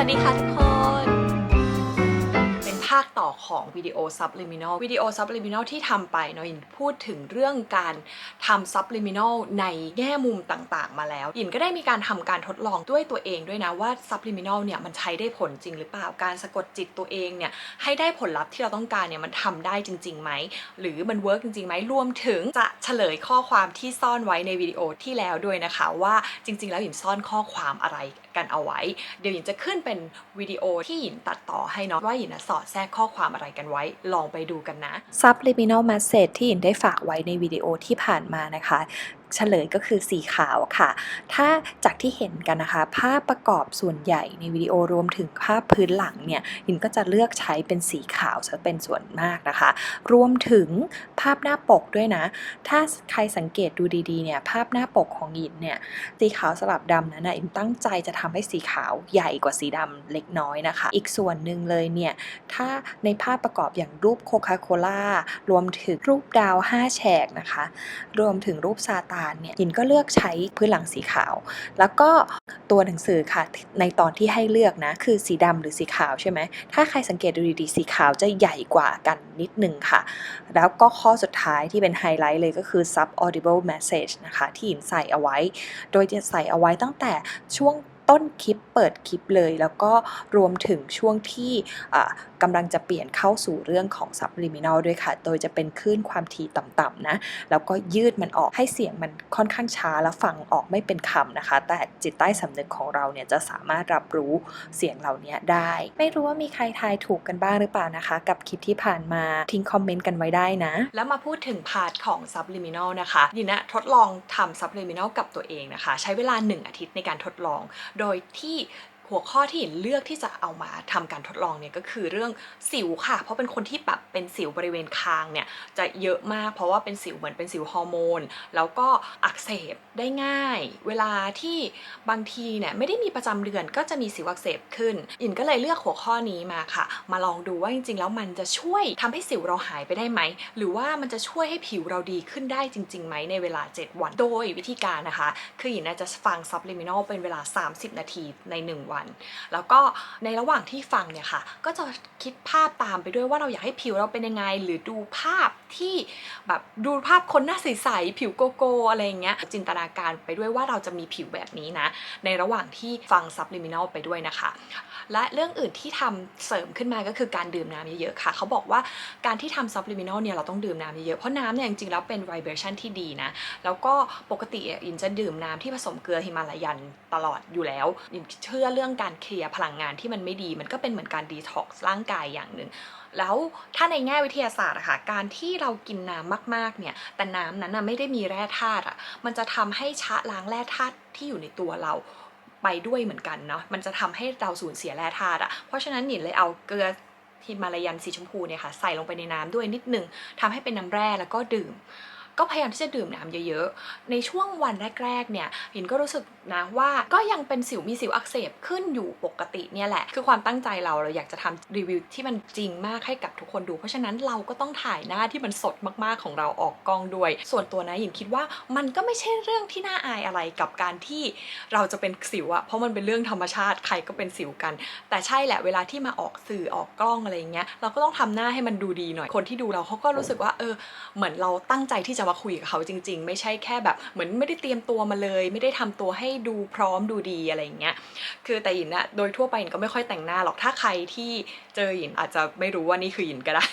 สวัสดีค่ะทุกคน ภาคต่อของวิดีโอ subliminal วิดีโอ subliminal ที่ทำไปเนาะยินพูดถึงเรื่องการทำ subliminal ในแง่มุมต่างๆ มาแล้วยินก็ได้มีการทำการทดลองด้วยตัวเองด้วยนะว่า subliminal เนี่ยมันใช้ได้ผลจริงหรือเปล่าการสะกดจิตตัวเองเนี่ยให้ได้ผลลัพธ์ที่เราต้องการเนี่ยมันทำได้จริงๆไหมหรือมันเวิร์กจริงๆไหมรวมถึงจะเฉลยข้อความที่ซ่อนไว้ในวิดีโอที่แล้วด้วยนะคะ ว่าจริง ๆ แล้วหยินซ่อนข้อความอะไรกันเอาไว้ เดี๋ยวหยินจะขึ้นเป็นวิดีโอที่หยินตัดต่อให้เนาะว่าหยินสอดแทรกข้อความอะไรกันไว้ ลองไปดูกันนะ subliminal message ที่อินได้ฝากไว้ในวิดีโอที่ผ่านมานะคะ เฉลยก็คือสีขาวค่ะ ถ้าจากที่เห็นกันนะคะ ภาพประกอบส่วนใหญ่ในวิดีโอรวมถึงภาพพื้นหลังเนี่ยหินก็จะเลือกใช้เป็นสีขาวซะเป็นส่วนมากนะคะ รวมถึงภาพหน้าปกด้วยนะ ถ้าใครสังเกตดูดีๆเนี่ยภาพหน้าปกของหยินเนี่ยสีขาวสลับดำนั้นนะอิมตั้งใจจะทำให้สีขาวใหญ่กว่าสีดำเล็กน้อยนะคะ อีกส่วนหนึ่งเลยเนี่ยถ้าในภาพประกอบอย่างรูปโคคาโคล่ารวมถึงรูปดาว 5 แฉกนะคะ รวมถึงรูปซาตานเนี่ยยินก็เลือกใช้พื้นหลังสีขาว แล้วก็ตัวหนังสือค่ะในตอนที่ให้เลือกนะคือสีดำหรือสีขาวใช่ไหมถ้าใครสังเกตดูดีๆสีขาวจะใหญ่กว่ากันนิดนึงค่ะ แล้วก็ข้อสุดท้ายที่เป็นไฮไลท์เลยก็คือ sub audible message นะคะที่ยินใส่เอาไว้ โดยจะใส่เอาไว้ตั้งแต่ช่วงต้นคลิปเปิดคลิปเลย แล้วก็รวมถึงช่วงที่ กำลังจะเปลี่ยนเข้าสู่เรื่องของ subliminal ด้วยค่ะ โดยจะเป็นคลื่นความถี่ต่ำๆนะ แล้วก็ยืดมันออกให้เสียงมันค่อนข้างช้าแล้วฟังออกไม่เป็นคำนะคะ แต่จิตใต้สำนึกของเราเนี่ยจะสามารถรับรู้เสียงเหล่านี้ได้ ไม่รู้ว่ามีใครทายถูกกันบ้างหรือเปล่านะคะ กับคลิปที่ผ่านมาทิ้งคอมเมนต์กันไว้ได้นะ แล้วมาพูดถึงพาร์ทของ subliminal นะคะยินนะทดลองทำ subliminal กับตัวเองนะคะ ใช้เวลา 1 อาทิตย์ในการทดลอง โดยที่ หัวข้อที่หินเลือกที่จะเอามาทำการทดลองเนี่ยก็คือเรื่องสิวค่ะ เพราะเป็นคนที่แบบเป็นสิวบริเวณคางเนี่ยจะเยอะมาก เพราะว่าเป็นสิวเหมือนเป็นสิวฮอร์โมนแล้วก็อักเสบ ได้ง่าย เวลาที่บางทีเนี่ยไม่ได้มีประจำเดือนก็จะมีสิวอักเสบขึ้นหยินก็เลยเลือกหัวข้อนี้มาค่ะ มาลองดูว่าจริงๆ แล้วมันจะช่วยทำให้สิวเราหายไปได้ไหม หรือว่ามันจะช่วยให้ผิวเราดีขึ้นได้จริงๆไหมในเวลา 7 วัน โดยวิธีการนะคะ คือหยินจะฟัง subliminal เป็นเวลา 30 นาทีใน 1 วัน แล้วก็ในระหว่างที่ฟังเนี่ยค่ะ ก็จะคิดภาพตามไปด้วยว่าเราอยากให้ผิวเราเป็นยังไง หรือดูภาพที่แบบดูภาพคนหน้าใสๆผิวโกโก้อะไรอย่างเงี้ยจินตนาการไปด้วยว่าเราจะมีผิวแบบนี้นะ ในระหว่างที่ฟัง subliminal ไปด้วยนะคะ และเรื่องอื่นที่ทำเสริมขึ้นมาก็คือการดื่มน้ำเยอะๆค่ะ เขาบอกว่าการที่ทำ supplemental เนี่ยเราต้องดื่มน้ำเยอะๆเพราะน้ำเนี่ยจริงๆแล้วเป็น vibration ที่ดีนะ แล้วก็ปกติอะอินจะดื่มน้ำที่ผสมเกลือฮิมาลายันตลอดอยู่แล้วอินเชื่อเรื่องการเคลียร์พลังงานที่มันไม่ดี มันก็เป็นเหมือนการ detox ร่างกายอย่างหนึ่งแล้วถ้าในแง่วิทยาศาสตร์อะค่ะการที่เรากินน้ำมากๆเนี่ยแต่น้ำนั้นอะไม่ได้มีแร่ธาตุอะมันจะทำให้ชะล้างแร่ธาตุที่อยู่ในตัวเราไปด้วยเหมือนกันเนาะมันจะทำให้เราสูญเสียแร่ธาตุอะเพราะฉะนั้นหนินเลยเอาเกลือที่มาลายันสีชมพูเนี่ยค่ะใส่ลงไปในน้ำด้วยนิดนึงทำให้เป็นน้ำแร่แล้วก็ดื่ม ก็พยายามที่จะดื่มน้ำเยอะๆ ในช่วงวันแรกๆ เนี่ยหยินก็รู้สึกนะว่าก็ยังเป็นสิวมีสิวอักเสบขึ้นอยู่ปกติเนี่ยแหละ คือความตั้งใจเราเราอยากจะทำรีวิวที่มันจริงมากให้กับทุกคนดู เพราะฉะนั้นเราก็ต้องถ่ายหน้าที่มันสดมากๆของเราออกกล้องด้วย ส่วนตัวนะหยินคิดว่ามันก็ไม่ใช่เรื่องที่น่าอายอะไรกับการที่เราจะเป็นสิวอะเพราะมันเป็นเรื่องธรรมชาติใครก็เป็นสิวกัน แต่ใช่แหละเวลาที่มาออกสื่อออกกล้องอะไรอย่างเงี้ยเราก็ต้องทำหน้าให้มันดูดีหน่อยคนที่ดูเราเขาก็รู้สึกว่าเออเหมือนเราตั้งใจที่จะมาคุยกับเขาจริง ๆ ไม่ใช่แค่แบบ เหมือนไม่ได้เตรียมตัวมาเลย ไม่ได้ทำตัวให้ดูพร้อมดูดีอะไรอย่างเงี้ยคือแต่หยินอะโดยทั่วไปหยินก็ไม่ค่อยแต่งหน้าหรอกถ้าใครที่เจอหยินอาจจะไม่รู้ว่านี่คือหยินก็ได้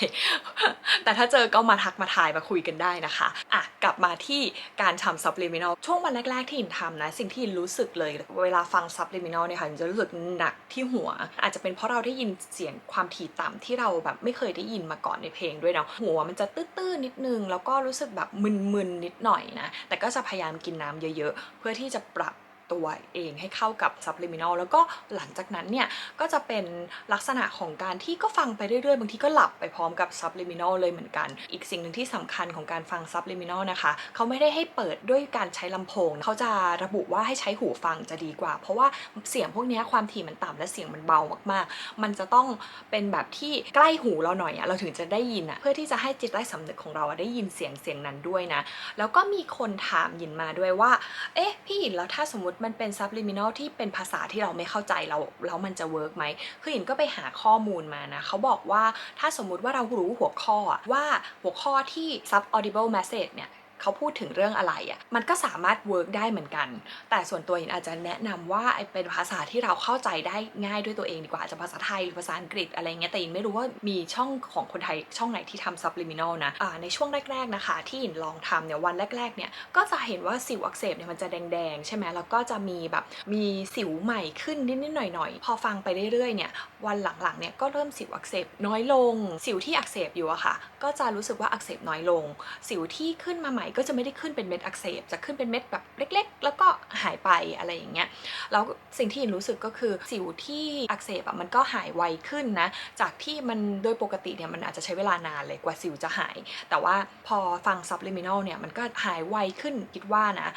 แต่ถ้าเจอก็มาทักมาทายมาคุยกันได้นะคะอะกลับมาที่การทำ subliminal ช่วงวันแรก ๆ ที่หยินทำนะ สิ่งที่หยินรู้สึกเลยเวลาฟัง subliminal เนี่ยค่ะหยินจะรู้สึกหนักที่หัว อาจจะเป็นเพราะเราได้ยินเสียงความถี่ต่ำที่เราแบบไม่เคยได้ยินมาก่อนในเพลงด้วยเนาะหัวมันจะตื้อๆนิดนึงแล้วก็รู้สึกแบบมึนๆนิดหน่อยนะ แต่ก็จะพยายามกินน้ำเยอะๆ เพื่อที่จะปรับ ตัวเองให้เข้ากับ subliminal แล้วก็หลังจากนั้นเนี่ยก็จะเป็นลักษณะของการที่ก็ฟังไปเรื่อยๆ บางทีก็หลับไปพร้อมกับ subliminal เลยเหมือนกัน อีกสิ่งหนึ่งที่สำคัญของการฟัง subliminal นะคะเขาไม่ได้ให้เปิดด้วยการใช้ลำโพง เขาจะระบุว่าให้ใช้หูฟังจะดีกว่า เพราะว่าเสียงพวกนี้ความถี่มันต่ำและเสียงมันเบามากๆ มันจะต้องเป็นแบบที่ใกล้หูเราหน่อยอะเราถึงจะได้ยินอะเพื่อที่จะให้จิตใต้สำนึกของเราได้ยินเสียงเสียงนั้นด้วยนะแล้วก็มีคนถามยินมาด้วยว่า เอ๊ะพี่ยินแล้วถ้าสมมติติมันเป็น subliminal ที่เป็นภาษาที่เราไม่เข้าใจเราแล้วมันจะเวิร์กไหมคืออินก็ไปหาข้อมูลมานะเขาบอกว่าถ้าสมมุติว่าเรารู้หัวข้อว่าหัวข้อที่ sub audible message เนี่ย เขาพูดถึงเรื่องอะไรอะ่ะมันก็สามารถเวิร์กได้เหมือนกัน แต่ส่วนตัวหญิงอาจจะแนะนำว่าไอเป็นภาษาที่เราเข้าใจได้ง่ายด้วยตัวเองดีกว่าอาจจะภาษาไทยหรือภาษาอังกฤษอะไรเงี้ยแต่หญิงไม่รู้ว่ามีช่องของคนไทยช่องไหนที่ทำ subliminal นะอ่าในช่วงแรก ๆนะคะ ที่หญิงลองทำเนี่ยวันแรกๆเนี่ยก็จะเห็นว่าสิวอักเสบเนี่ยมันจะแดงๆใช่ไหมแล้วก็จะมีแบบมีสิวใหม่ขึ้นนิดๆหน่อยๆพอฟังไปเรื่อยๆเนี่ยวันหลังๆเนี่ยก็เริ่มสิวอักเสบน้อยลง สิวที่อักเสบอยู่อะค่ะ ก็จะรู้สึกว่าอักเสบน้อยลง สิวที่ขึ้นมาใหม่ก็จะไม่ได้ขึ้นเป็นเม็ดอักเสบจะขึ้นเป็นเม็ดแบบเล็ก ๆ แล้วก็หายไปอะไรอย่างเงี้ยแล้วสิ่งที่หญิงรู้สึกก็คือสิวที่อักเสบอะมันก็หายไวขึ้นนะจากที่มันโดยปกติเนี่ยมันอาจจะใช้เวลานานเลยกว่าสิวจะหาย แต่ว่าพอฟัง subliminal เนี่ยมันก็หายไวขึ้นคิดว่านะ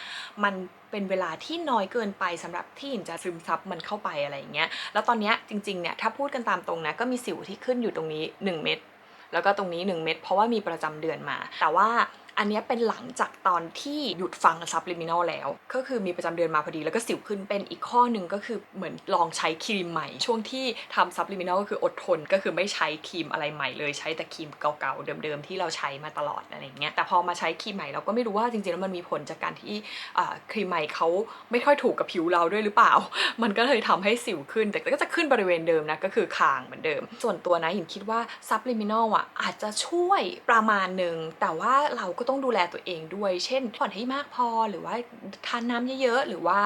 มันเป็นเวลาที่น้อยเกินไปสำหรับที่จะซึมซับมันเข้าไปอะไรอย่างเงี้ย แล้วตอนเนี้ยจริงๆเนี่ยถ้าพูดกันตามตรงนะก็มีสิวที่ขึ้นอยู่ตรงนี้ 1 เม็ดแล้วก็ตรงนี้ 1 เม็ดเพราะว่ามีประจำเดือนมา แต่ว่า อันนี้เป็นหลังจากตอนที่หยุดฟัง subliminal แล้ว ก็คือมีประจำเดือนมาพอดีแล้วก็สิวขึ้นเป็นอีกข้อหนึ่งก็คือเหมือนลองใช้ครีมใหม่ ช่วงที่ทำ subliminal ก็คืออดทนก็คือไม่ใช้ครีมอะไรใหม่เลยใช้แต่ครีมเก่าๆเดิมๆที่เราใช้มาตลอดอะไรเงี้ยแต่พอมาใช้ครีมใหม่เราก็ไม่รู้ว่าจริงๆแล้วมันมีผลจากการที่ครีมใหม่เขาไม่ค่อยถูกกับผิวเราด้วยหรือเปล่า มันก็เลยทำให้สิวขึ้น แต่ก็จะขึ้นบริเวณเดิมนะก็คือคางเหมือนเดิม ส่วนตัวนะหญิงคิดว่า subliminal อะอาจจะช่วยประมาณหนึ่งแต่ว่าเราก็ต้องดูแลตัวเองด้วย เช่นผ่อนให้มากพอหรือว่าทานน้ำเยอะๆ หรือว่า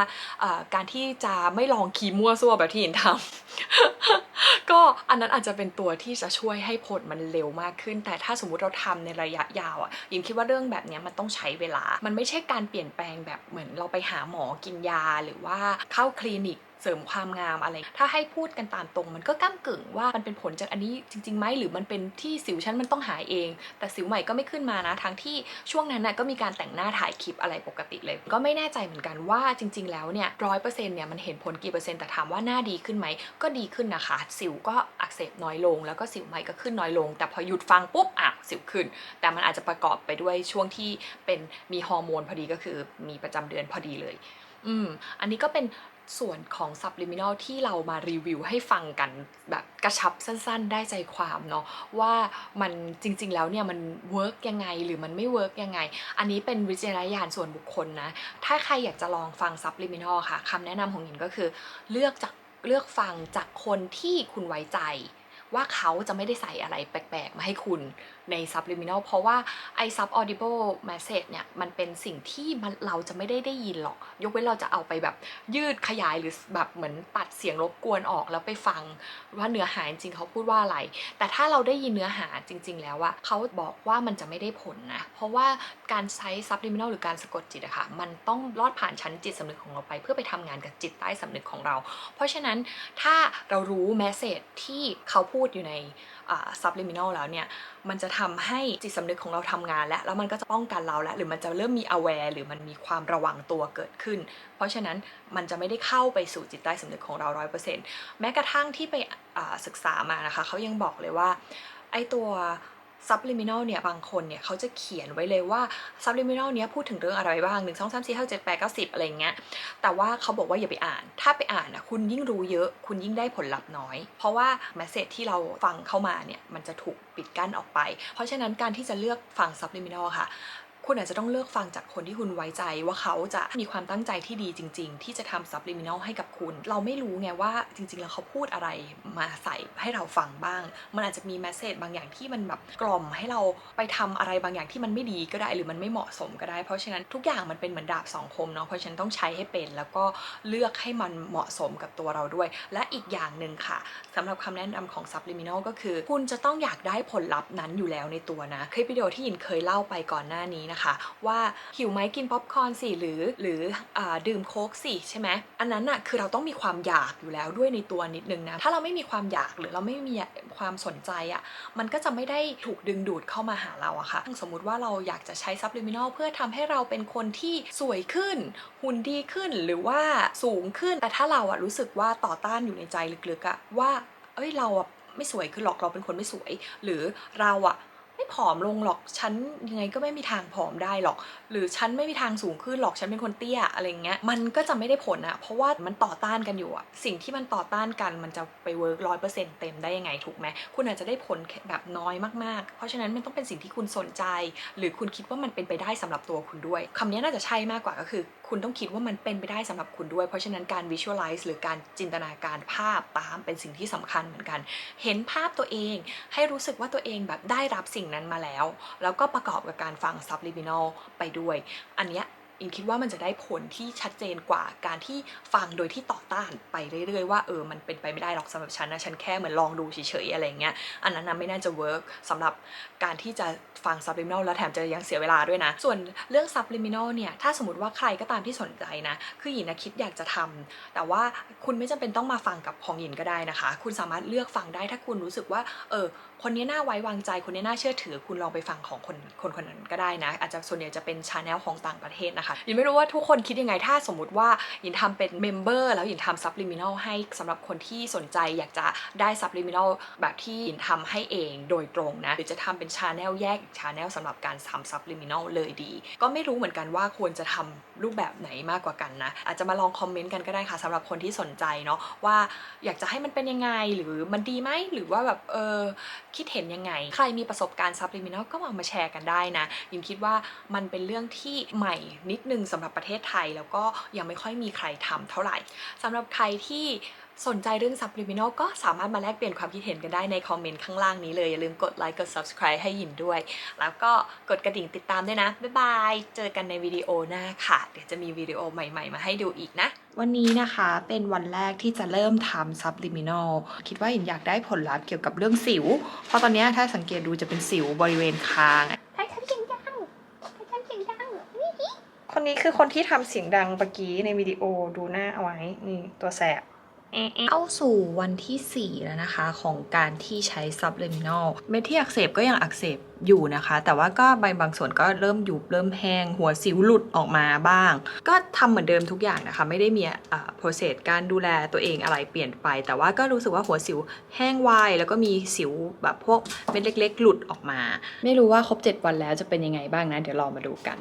การที่จะไม่ลองคีมั่วซั่วแบบที่หญิงทำก็อันนั้นอาจจะเป็นตัวที่จะช่วยให้ผลมันเร็วมากขึ้น แต่ถ้าสมมุติเราทำในระยะยาวอะหญิงคิดว่าเรื่องแบบนี้มันต้องใช้เวลา มันไม่ใช่การเปลี่ยนแปลงแบบเหมือนเราไปหาหมอกินยาหรือว่าเข้าคลินิก เสริมความงามอะไร ถ้าให้พูดกันตามตรง มันก็ก้ากึ่งว่ามันเป็นผลจากอันนี้จริงๆไหมหรือมันเป็นที่สิวฉันมันต้องหายเอง แต่สิวใหม่ก็ไม่ขึ้นมานะทั้งที่ช่วงนั้นน่ะก็มีการแต่งหน้าถ่ายคลิปอะไรปกติเลย ก็ไม่แน่ใจเหมือนกันว่าจริง ๆ แล้วเนี่ยร้อยเปอร์เซ็นต์เนี่ยมันเห็นผลกี่เปอร์เซ็นต์แต่ถามว่าหน้าดีขึ้นไหมก็ดีขึ้นนะคะ สิวก็อักเสบน้อยลง แล้วก็สิวใหม่ก็ขึ้นน้อยลง แต่พอหยุดฟังปุ๊บอะสิวขึ้น แต่มันอาจจะประกอบไปด้วยช่วงที่เป็นมีฮอร์โมนพอดีก็คือมีประจำเดือนพอดีเลยอืมอันนี้ก็เป็น ส่วนของ subliminal ที่เรามารีวิวให้ฟังกันแบบกระชับสั้นๆ ได้ใจความเนาะว่ามันจริงๆแล้วเนี่ยมันเวิร์กยังไงหรือมันไม่เวิร์กยังไง อันนี้เป็นวิจารณญาณส่วนบุคคลนะ ถ้าใครอยากจะลองฟัง subliminal ค่ะคำแนะนำของหญิงก็คือ เลือกจากเลือกฟังจากคนที่คุณไว้ใจ ว่าเขาจะไม่ได้ใส่อะไรแปลกๆ มาให้คุณใน subliminal เพราะว่าไอ sub audible message เนี่ยมันเป็นสิ่งที่มันเราจะไม่ได้ได้ยินหรอก ยกเว้นเราจะเอาไปแบบยืดขยายหรือแบบเหมือนตัดเสียงรบกวนออกแล้วไปฟังว่าเนื้อหาจริงเขาพูดว่าอะไร แต่ถ้าเราได้ยินเนื้อหาจริง ๆ แล้วอะเขาบอกว่ามันจะไม่ได้ผลนะ เพราะว่าการใช้ subliminal หรือการสะกดจิตอะค่ะมันต้องลอดผ่านชั้นจิตสำนึกของเราไป เพื่อไปทำงานกับจิตใต้สำนึกของเรา เพราะฉะนั้นถ้าเรารู้แมสเซจที่เขาพูดอยู่ในซับลิมินอลแล้วเนี่ยมันจะทำให้จิตสำนึกของเราทำงานแล้วแล้วมันก็จะป้องกันเราแล้วหรือมันจะเริ่มมี aware หรือมันมีความระวังตัวเกิดขึ้น เพราะฉะนั้นมันจะไม่ได้เข้าไปสู่จิตใต้สำนึกของเรา 100%แม้กระทั่งที่ไปศึกษามานะคะเขายังบอกเลยว่าไอตัว ซับลิมินอลเนี่ยบางคนเนี่ยเขาจะเขียนไว้เลยว่าซับลิมินอลเนี้ยพูดถึงเรื่องอะไรบ้างหนึ่งสองสามสี่ห้าเจ็ดแปดเก้าสิบอะไรเงี้ยแต่ว่าเขาบอกว่าอย่าไปอ่าน ถ้าไปอ่านนะคุณยิ่งรู้เยอะ คุณยิ่งได้ผลลัพธ์น้อย เพราะว่าแมสเซจที่เราฟังเข้ามาเนี่ยมันจะถูกปิดกั้นออกไป เพราะฉะนั้นการที่จะเลือกฟังซับลิมินอลค่ะ คุณอาจจะต้องเลือกฟังจากคนที่คุณไว้ใจว่าเขาจะมีความตั้งใจที่ดีจริง ๆ ที่จะทำ subliminal ให้กับคุณ เราไม่รู้ไงว่าจริง ๆ แล้วเขาพูดอะไรมาใส่ให้เราฟังบ้าง มันอาจจะมีแมสเซจบางอย่างที่มันแบบกล่อมให้เราไปทำอะไรบางอย่างที่มันไม่ดีก็ได้หรือมันไม่เหมาะสมก็ได้ เพราะฉะนั้นทุกอย่างมันเป็นเหมือนดาบสองคมเนาะเพราะฉะนั้นต้องใช้ให้เป็น แล้วก็เลือกให้มันเหมาะสมกับตัวเราด้วย และอีกอย่างหนึ่งค่ะสำหรับคำแนะนำของ subliminal ก็คือ คุณจะต้องอยากได้ผลลัพธ์นั้นอยู่แล้วในตัวนะคลิปวิดีโอที่ยินเคยเล่าไปก่อนหน้านี้นะคะ ว่าหิวไหมกินป๊อปคอร์นสิหรือหรืออดื่มโค้กสิใช่ไหมอันนั้นอะคือเราต้องมีความอยากอยู่แล้วด้วยในตัวนิดนึงนะถ้าเราไม่มีความอยากหรือเราไม่มีความสนใจอะมันก็จะไม่ได้ถูกดึงดูดเข้ามาหาเราอะค่ะสมมุติว่าเราอยากจะใช้ subliminal เพื่อทำให้เราเป็นคนที่สวยขึ้น หุ่นดีขึ้นหรือว่าสูงขึ้น แต่ถ้าเราอะรู้สึกว่าต่อต้านอยู่ในใจลึกๆอะว่า เอ้ยเราอะไม่สวยขึ้นหรอกเราเป็นคนไม่สวย หรือเราอะ ไม่ผอมลงหรอกฉันยังไงก็ไม่มีทางผอมได้หรอก หรือฉันไม่มีทางสูงขึ้นหรอกฉันเป็นคนเตี้ยอะไรเงี้ยมันก็จะไม่ได้ผลอะเพราะว่ามันต่อต้านกันอยู่อะสิ่งที่มันต่อต้านกันมันจะไปเวิร์กร้อยเปอร์เซ็นต์เต็มได้ยังไงถูกไหมคุณอาจจะได้ผลแบบน้อยมากๆ เพราะฉะนั้นมันต้องเป็นสิ่งที่คุณสนใจ หรือคุณคิดว่ามันเป็นไปได้สำหรับตัวคุณด้วยคำนี้น่าจะใช่มากกว่าก็คือ คุณต้องคิดว่ามันเป็นไปได้สำหรับคุณด้วย เพราะฉะนั้นการ visualize หรือการจินตนาการภาพตามเป็นสิ่งที่สำคัญเหมือนกัน เห็นภาพตัวเองให้รู้สึกว่าตัวเองแบบได้รับสิ่งนั้นมาแล้ว แล้วก็ประกอบกับการฟัง subliminal ไปด้วย อันเนี้ย อินคิดว่ามันจะได้ผลที่ชัดเจนกว่าการที่ฟังโดยที่ต่อต้านไปเรื่อยๆ ว่าเออมันเป็นไปไม่ได้หรอกสำหรับฉันนะฉันแค่เหมือนลองดูเฉยๆอะไรเงี้ยอันนั้นนะไม่น่าจะเวิร์กสำหรับการที่จะฟัง subliminal แล้วแถมจะยังเสียเวลาด้วยนะ ส่วนเรื่อง subliminal เนี่ยถ้าสมมติว่าใครก็ตามที่สนใจนะ คือหยินนะคิดอยากจะทำแต่ว่าคุณไม่จำเป็นต้องมาฟังกับของหยินก็ได้นะคะ คุณสามารถเลือกฟังได้ถ้าคุณรู้สึกว่าเออคนนี้น่าไว้วางใจคนนี้น่าเชื่อถือ คุณลองไปฟังของคนคนคนนั้นก็ได้นะ อาจจะส่วนใหญ่จะเป็นชาแนลของต่างประเทศนะคะยินไม่รู้ว่าทุกคนคิดยังไงถ้าสมมติว่ายินทำเป็นเมมเบอร์แล้วยินทำซับลิมิน a ลให้สำหรับคนที่สนใจอยากจะได้ซับลิมิน a ลแบบที่ยินทำให้เองโดยตรงนะหรือจะทำเป็นชาแนลแยกอีกชาแนลสำหรับการทำซับลิมิน a ลเลยดี ก็ไม่รู้เหมือนกันว่าควรจะทำรูปแบบไหนมากกว่ากันนะ อาจจะมาลองคอมเมนต์กันก็ได้ค่ะสำหรับคนที่สนใจเนาะว่าอยากจะให้มันเป็นยังไงหรือมันดีไหมหรือว่าแบบเออคิดเห็นยังไง ใครมีประสบการณ์ซับลิมิน a ลก็มามาแชร์กันได้นะยินคิดว่ามันเป็นเรื่องที่ใหม่นิดนึงสำหรับประเทศไทย แล้วก็ยังไม่ค่อยมีใครทำเท่าไหร่สำหรับใครที่สนใจเรื่องซับลิมิน a ลก็สามารถมาแลกเปลี่ยนความคิดเห็นกันได้ในคอมเมนต์ข้างล่างนี้เลย อย่าลืมกดไลค์กด subscribe ให้ยินด้วย แล้วก็กดกระดิ่งติดตามด้วยนะ บ๊ายบาย เจอกันในวิดีโอหน้าค่ะ เดี๋ยวจะมีวิดีโอใหม่ๆ มาให้ดูอีกนะ วันนี้นะคะเป็นวันแรกที่จะเริ่มทำ subliminal คิดว่าหยินอยากได้ผลลัพธ์เกี่ยวกับเรื่องสิว เพราะตอนนี้ถ้าสังเกตดูจะเป็นสิวบริเวณคาง ใครทำเสียงดังใครทำเสียงดังนี่ คนนี้คือคนที่ทำเสียงดังเมื่อกี้ในวิดีโอดูหน้าเอาไว้นี่ตัวแสบเข้าสู่วันที่ 4 แล้วนะคะ ของการที่ใช้ subliminal เม็ดที่อักเสบก็ยังอักเสบอยู่นะคะ แต่ว่าก็ใบบางส่วนก็เริ่มยุบเริ่มแห้ง หัวสิวหลุดออกมาบ้าง ก็ทำเหมือนเดิมทุกอย่างนะคะ ไม่ได้มีอ่า process การดูแลตัวเองอะไรเปลี่ยนไป แต่ว่าก็รู้สึกว่าหัวสิวแห้งไวแล้วก็มีสิวแบบพวกเม็ดเล็ก ๆ หลุดออกมา ไม่รู้ว่าครบ 7 วันแล้วจะเป็นยังไงบ้างนะ เดี๋ยวลองมาดูกัน